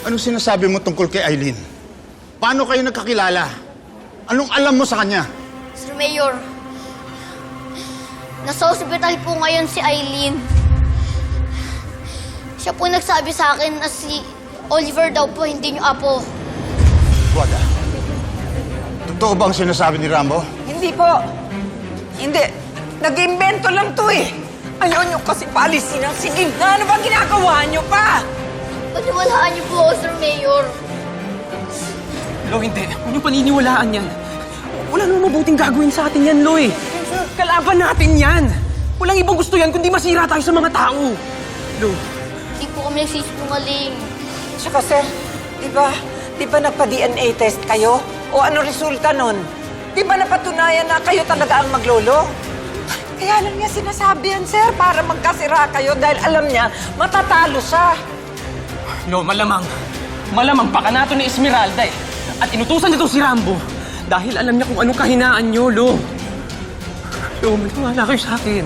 Anong sinasabi mo tungkol kay Eileen? Paano kayo nagkakilala? Anong alam mo sa kanya? Sir Mayor, nasa ospital po ngayon si Eileen. Siya po nagsabi sa akin na si Oliver daw po hindi niyo apo. Wag ah. Totoo bang sinasabi ni Rambo? Hindi po. Hindi. Nag-imbento lang to eh. Ayaw nyo kasi paalisin ang sige na. Ano ba ginagawa nyo pa? Paniwalaan niyo po ako, Sir Mayor. Lo, hindi. Huwag niyo paniniwalaan yan. Wala namang mabuting gagawin sa atin yan, Lo eh. Kalaban natin yan. Walang ibang gusto yan kundi masira tayo sa mga tao. Lo, Hindi po kami nagsisinungaling. Tsaka sir, di ba, di ba nagpa-DNA test kayo? O ano resulta nun? Di ba napatunayan na kayo talaga ang maglolo? Kaya lang niya sinasabi yan, sir, para magkasira kayo dahil alam niya, matatalo siya. Lo, malamang. Malamang pakanato ni Esmeralda eh. At inutusan nito si Rambo. Dahil alam niya kung anong kahinaan niyo, Lo. Lo, maniwala kayo sa akin.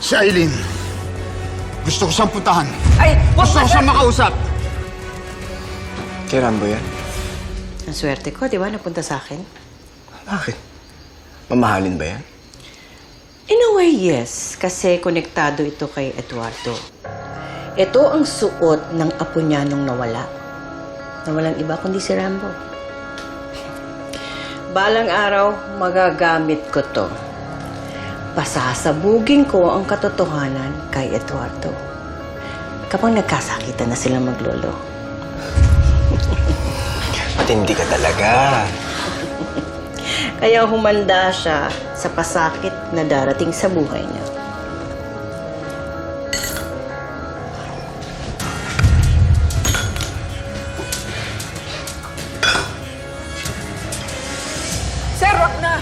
Si Eileen. Gusto ko siyang puntahan. Ay, wag Gusto ko siyang makausap. Kay Rambo yan? Ang swerte ko, di ba, napunta sa akin? Bakit? Mamahalin ba yan? In a way, yes. Kasi konektado ito kay Eduardo. Ito ang suot ng apo niya nung nawala. Nawalang iba kundi si Rambo. Balang araw, magagamit ko to. Pasasabugin ko ang katotohanan kay Eduardo. Kapag nagkasakitan na silang maglolo. Matindi ka talaga. Kaya humanda siya sa pasakit na darating sa buhay niya. Sir, wag na!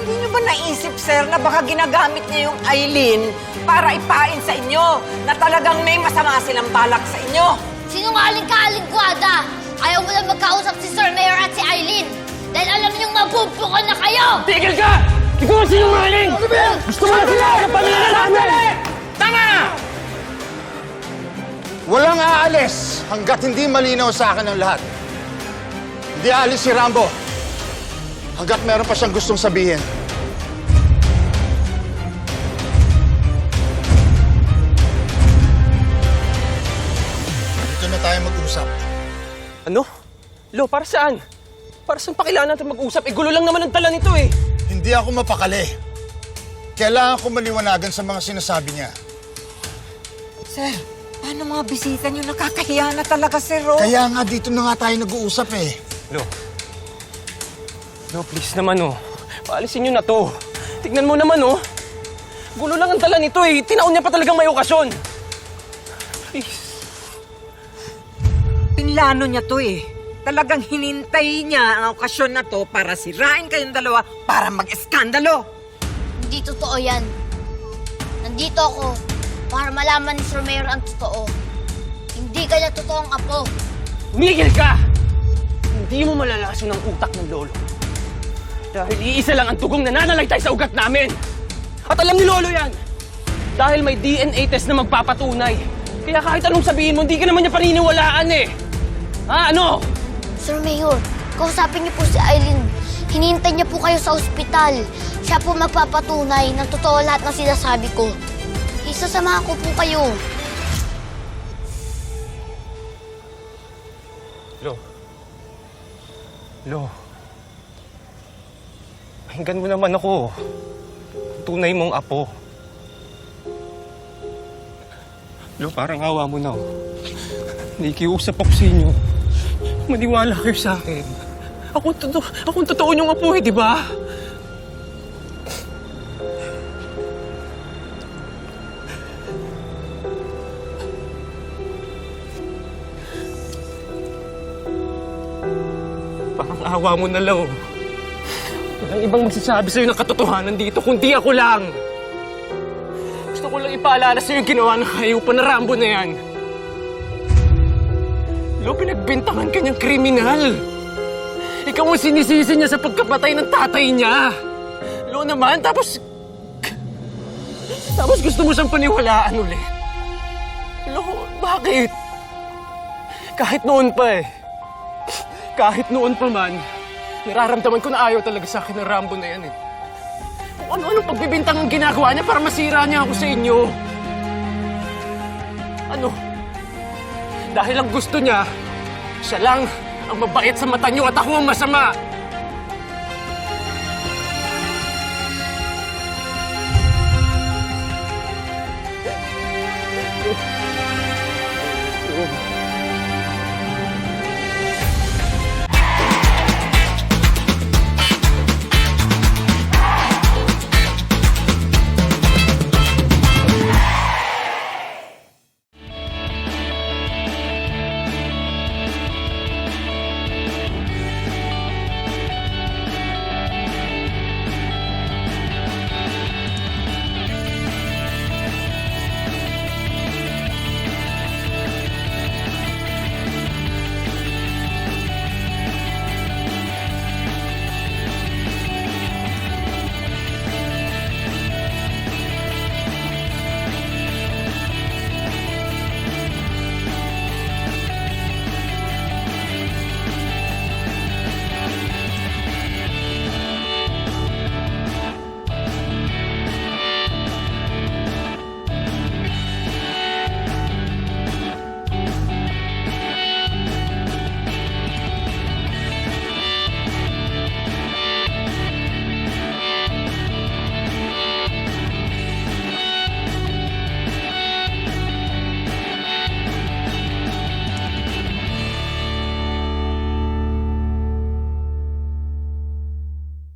Hindi niyo ba naisip, sir, na baka ginagamit niya yung Eileen para ipain sa inyo na talagang may masama silang balak sa inyo? Sinungaling ka, Alingkwada! Ayaw mo lang magkausap si Sir Mayor at si Eileen. Dahil alam niyong mapupuko na kayo! Tigil ka! Ikaw ang sinungaling! Gusto mo na sila sa pamilya namin! Tama! Walang aalis hanggat hindi malinaw sa akin ang lahat. Hindi aalis si Rambo hanggat meron pa siyang gustong sabihin. Dito na tayo mag-usap. Ano? Lo, para saan? Para saan pa kailangan natin mag-usap? Eh, gulo lang naman ang dala nito eh. Hindi ako mapakali. Kailangan ko maliwanagan sa mga sinasabi niya. Sir, paano mga bisita niyo? Nakakahiya na talaga, sir, oh. Kaya nga dito na nga tayo nag-uusap eh. Lo. Lo, please naman oh. Paalisin niyo na to. Tignan mo naman oh. Gulo lang ang dala nito eh. Tinaon niya pa talagang may okasyon. Please. Pinlano niya to eh. Talagang hinintay niya ang okasyon na to para sirain kayong dalawa para mag-eskandalo. Hindi totoo yan. Nandito ako para malaman ni Sir Mayor ang totoo. Hindi kaya totoong apo. Miguel ka! Hindi mo malalason ang utak ng lolo. Dahil iisa lang ang tugong nananalaytay sa ugat namin. At alam ni lolo yan. Dahil may DNA test na magpapatunay. Kaya kahit anong sabihin mo, hindi ka naman niya paniniwalaan eh. Ha, ano? Sir Mayor, kausapin niyo po si Eileen. Hinihintay niya po kayo sa ospital. Siya po magpapatunay ng totoo lahat ng sinasabi ko. Isasama ko po kayo. Lo. Lo. Pakinggan mo naman ako. Tunay mong apo. Lo, parang awa mo na. oh. Nakikiusap ako sa inyo. Maniwala kayo sa akin. Ako, totoo, ako totoo niyong apo eh, di ba? Parang awa mo na lang. oh. Walang ibang magsasabi sa'yo ng katotohanan dito, kundi ako lang. Gusto ko lang ipaalala sa'yo yung ginawa ng hayupan na Rambo na yan. Lo, pinagbintangan ka niyang kriminal. Ikaw ang sinisisi niya sa pagkapatay ng tatay niya. Lo naman, tapos... Tapos gusto mo siyang paniwalaan ulit. Mo, bakit? Kahit noon pa eh. Kahit noon pa man, nararamdaman ko na ayaw talaga sa akin ng Rambo na yan eh. Kung ano-ano pagbibintang ang ginagawa niya para masira niya ako sa inyo. Ano? Dahil ang gusto niya, siya lang ang mabait sa mata niyo at ako ang masama.